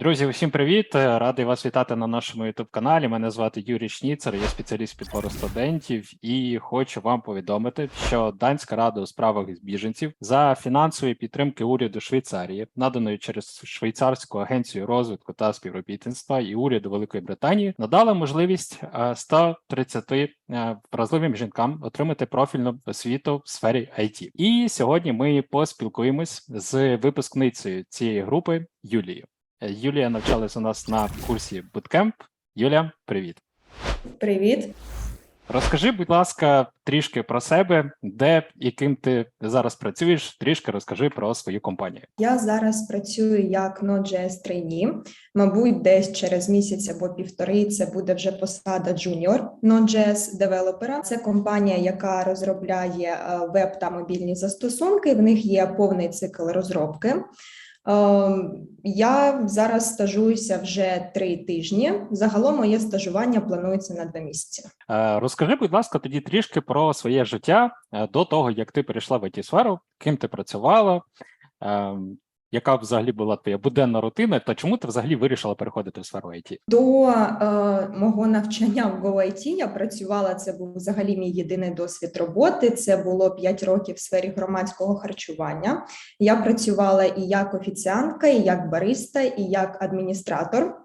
Друзі, усім привіт! Радий вас вітати на нашому youtube каналі. Мене звати Юрій Шніцер, я спеціаліст підбору студентів, і хочу вам повідомити, що Данська рада у справах з біженців за фінансової підтримки уряду Швейцарії, наданої через швейцарську агенцію розвитку та співробітництва і уряду Великої Британії, надала можливість е, 130 е, вразливим жінкам отримати профільну освіту в сфері IT. І сьогодні ми поспілкуємось з випускницею цієї групи Юлією. Е, Юлія навчалась у нас на курсі Bootcamp. Юля, привіт. Привіт. Розкажи, будь ласка, трішки про себе, де і ким ти зараз працюєш. Трішки розкажи про свою компанію. Я зараз працюю як Node.js trainee. Мабуть, десь через місяць або півтори це буде вже посада junior Node.js девелопера. Це компанія, яка розробляє е, веб та мобільні застосунки. В них є повний цикл розробки. Ем, Я зараз стажуюся вже три тижні. Загалом моє стажування планується на два місяці. Е, Розкажи, будь ласка, тоді трішки про своє життя е, до того, як ти перейшла в it сферу, ким ти працювала, е, яка взагалі була твоя буденна рутина, та чому ти взагалі вирішила переходити в сферу IT? До е, мого навчання в GoIT я працювала. Це був взагалі мій єдиний досвід роботи. Це було 5 років в сфері громадського харчування. Я працювала і як офіціантка, і як бариста, і як адміністратор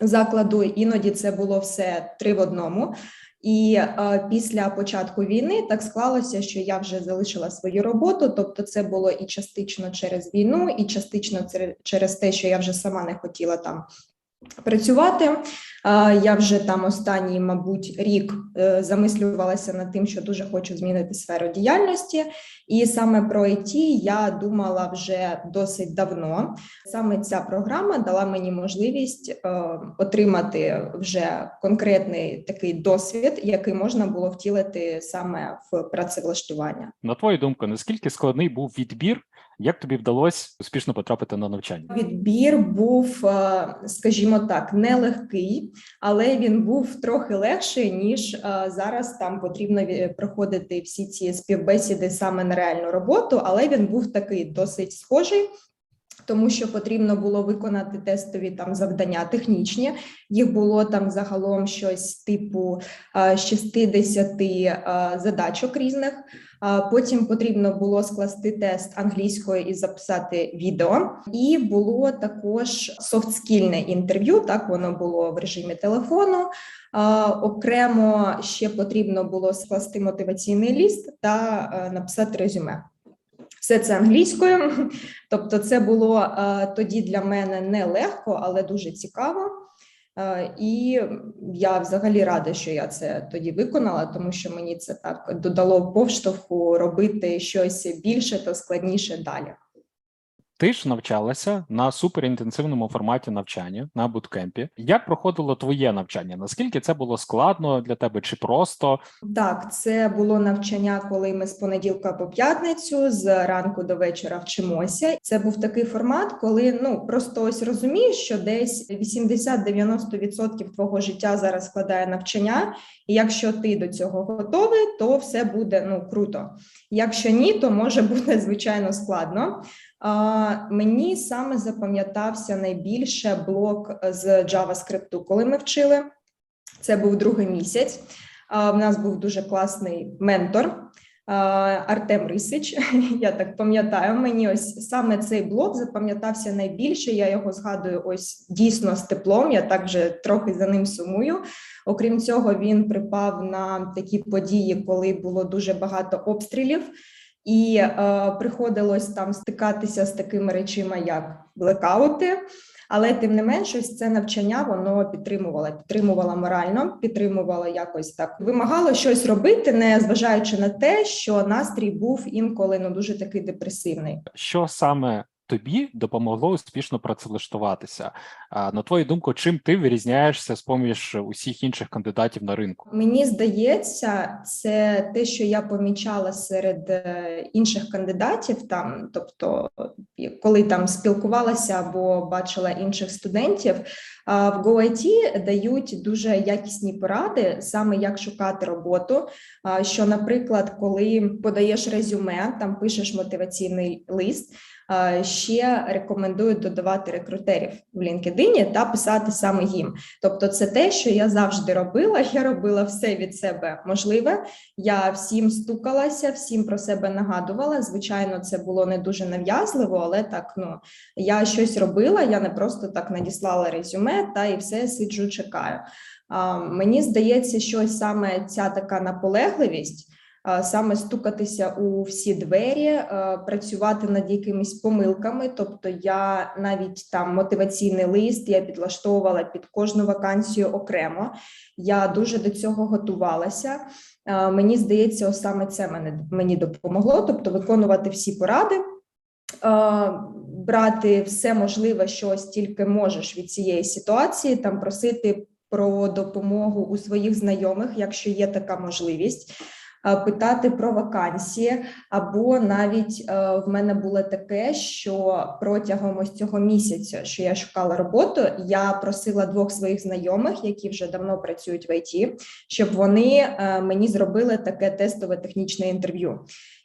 закладу. Іноді це було все три в одному. І е, після початку війни так склалося, що я вже залишила свою роботу. Тобто, це було і частично через війну, і частично через те, що я вже сама не хотіла там працювати. Я вже там останній, мабуть, рік е, замислювалася над тим, що дуже хочу змінити сферу діяльності, і саме про IT я думала вже досить давно. Саме ця програма дала мені можливість е, отримати вже конкретний такий досвід, який можна було втілити саме в працевлаштування. На твою думку, наскільки складний був відбір? Як тобі вдалося успішно потрапити на навчання? Відбір був, е, скажімо так, нелегкий, але він був трохи легший, ніж е, зараз там потрібно проходити всі ці співбесіди саме на реальну роботу, але він був такий досить схожий. Тому що потрібно було виконати тестові там завдання технічні. Їх було там загалом щось типу е, 60 е, задачок різних. Потім потрібно було скласти тест англійською і записати відео. І було також софтскільне інтерв'ю. Так воно було в режимі телефону. Окремо ще потрібно було скласти мотиваційний ліст та е, написати резюме. Все це англійською, тобто, це було е, тоді для мене не легко, але дуже цікаво. Е, І я взагалі рада, що я це тоді виконала, тому що мені це так додало поштовху робити щось більше та складніше далі. Ти ж навчалася на суперінтенсивному форматі навчання на буткемпі. Як проходило твоє навчання? Наскільки це було складно для тебе чи просто? Так, це було навчання, коли ми з понеділка по п'ятницю, з ранку до вечора вчимося. Це був такий формат, коли ну просто ось розумієш, що десь 80-90% твого життя зараз складає навчання, і якщо ти до цього готовий, то все буде ну круто. Якщо ні, то може бути звичайно складно. Мені саме запам'ятався найбільше блок з JavaScript, коли ми вчили. Це був другий місяць. В нас був дуже класний ментор Артем Рисич. Я так пам'ятаю. Мені ось саме цей блок запам'ятався найбільше. Я його згадую ось дійсно з теплом. Я так вже трохи за ним сумую. Окрім цього, він припав на такі події, коли було дуже багато обстрілів. І е, приходилось там стикатися з такими речима, як блекаути. Але тим не менш, ось це навчання воно підтримувало, підтримувало морально, підтримувало якось так, вимагало щось робити, не зважаючи на те, що настрій був інколи ну дуже такий депресивний. Що саме тобі допомогло успішно працевлаштуватися? На твою думку, чим ти вирізняєшся з поміж усіх інших кандидатів на ринку? Мені здається, це те, що я помічала серед е, інших кандидатів, там, тобто, коли там спілкувалася або бачила інших студентів, в GoIT дають дуже якісні поради, саме як шукати роботу. Що, наприклад, коли подаєш резюме, там пишеш мотиваційний лист. Е, ще рекомендують додавати рекрутерів в LinkedIn та писати саме їм. Тобто, це те, що я завжди робила. Я робила все від себе можливе. Я всім стукалася, всім про себе нагадувала. Звичайно, це було не дуже нав'язливо, але так ну я щось робила. Я не просто так надіслала резюме та і все сиджу, чекаю. А, Мені здається, що саме ця така наполегливість. Саме стукатися у всі двері, працювати над якимись помилками. Тобто, я навіть там мотиваційний лист я підлаштовувала під кожну вакансію окремо. Я дуже до цього готувалася. Мені здається, саме це мене мені допомогло. Тобто, виконувати всі поради, брати все можливе, що ось тільки можеш від цієї ситуації, там просити про допомогу у своїх знайомих, якщо є така можливість. Е, Питати про вакансії, або навіть е, в мене було таке, що протягом ось цього місяця, що я шукала роботу, я просила двох своїх знайомих, які вже давно працюють в ІТ, щоб вони е, мені зробили таке тестове технічне інтерв'ю.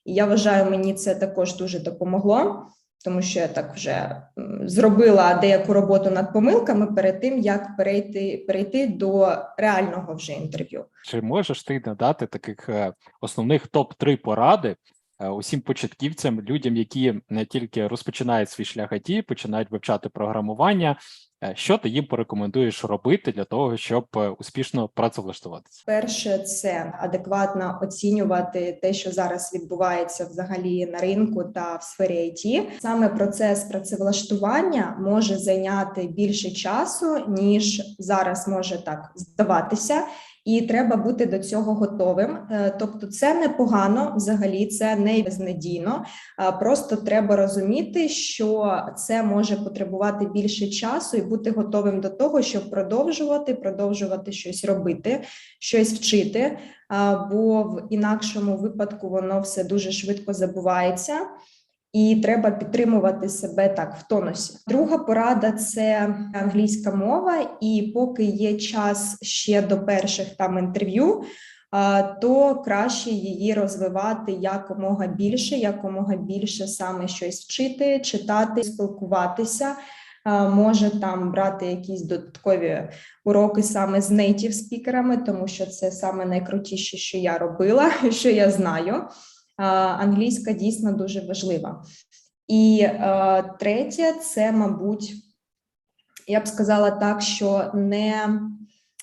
І я вважаю, мені це також дуже допомогло, тому що я так вже зробила деяку роботу над помилками перед тим, як перейти, перейти до реального вже інтерв'ю. Чи можеш ти надати таких е, основних топ-3 поради е, усім початківцям, людям, які не тільки розпочинають свій шлях IT, починають вивчати програмування? Е, Що ти їм порекомендуєш робити для того, щоб е, успішно працевлаштуватися? Перше, це адекватно оцінювати те, що зараз відбувається взагалі на ринку та в сфері IT. Саме процес працевлаштування може зайняти більше часу, ніж зараз може так здаватися. І треба бути до цього готовим. Е, Тобто, це непогано, взагалі це не безнадійно. Просто треба розуміти, що це може потребувати більше часу і бути готовим до того, щоб продовжувати, продовжувати щось робити, щось вчити. Бо в інакшому випадку воно все дуже швидко забувається. І треба підтримувати себе так в тонусі. Друга порада це англійська мова, і поки є час ще до перших там інтерв'ю, то краще її розвивати якомога більше, якомога більше саме щось вчити, читати, спілкуватися. Може там брати якісь додаткові уроки саме з нейтів спікерами, тому що це саме найкрутіше, що я робила, що я знаю. Англійська дійсно дуже важлива. І третє, це, мабуть, я б сказала так, що не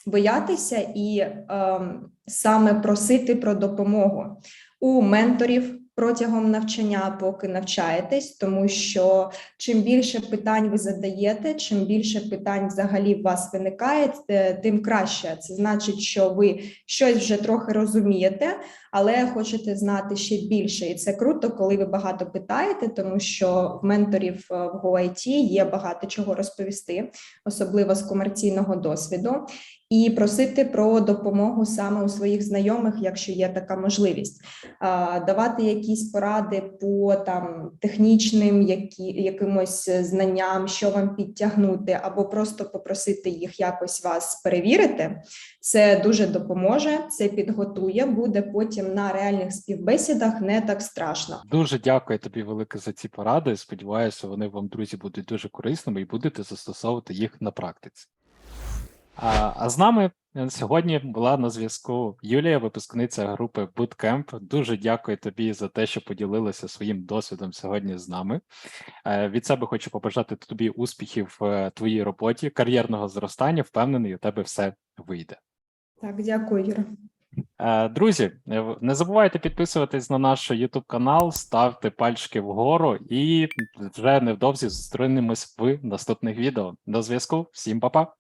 боятися і е, саме просити про допомогу у менторів протягом навчання, поки навчаєтесь, тому що чим більше питань ви задаєте, чим більше питань взагалі в вас виникає, тим краще. Це значить, що ви щось вже трохи розумієте, але хочете знати ще більше. І це круто, коли ви багато питаєте, тому що в менторів е, в GoIT є багато чого розповісти, особливо з комерційного досвіду, і просити про допомогу саме у своїх знайомих, якщо є така можливість, давати якісь поради по там технічним які, якимось знанням, що вам підтягнути, або просто попросити їх якось вас перевірити. Це дуже допоможе, це підготує, буде потім на реальних співбесідах не так страшно. Дуже дякую тобі велике за ці поради. Сподіваюся, вони вам, друзі, будуть дуже корисними і будете застосовувати їх на практиці. А, а з нами сьогодні була на зв'язку Юлія, випускниця групи Bootcamp. Дуже дякую тобі за те, що поділилася своїм досвідом сьогодні з нами. Е, Від себе хочу побажати тобі успіхів в твоїй роботі, кар'єрного зростання. Впевнений, у тебе все вийде. Так, дякую, Юра. Е, Друзі, е, не забувайте підписуватись на наш YouTube канал, ставте пальчики вгору і вже невдовзі зустрінемось в наступних відео. До зв'язку, всім па-па!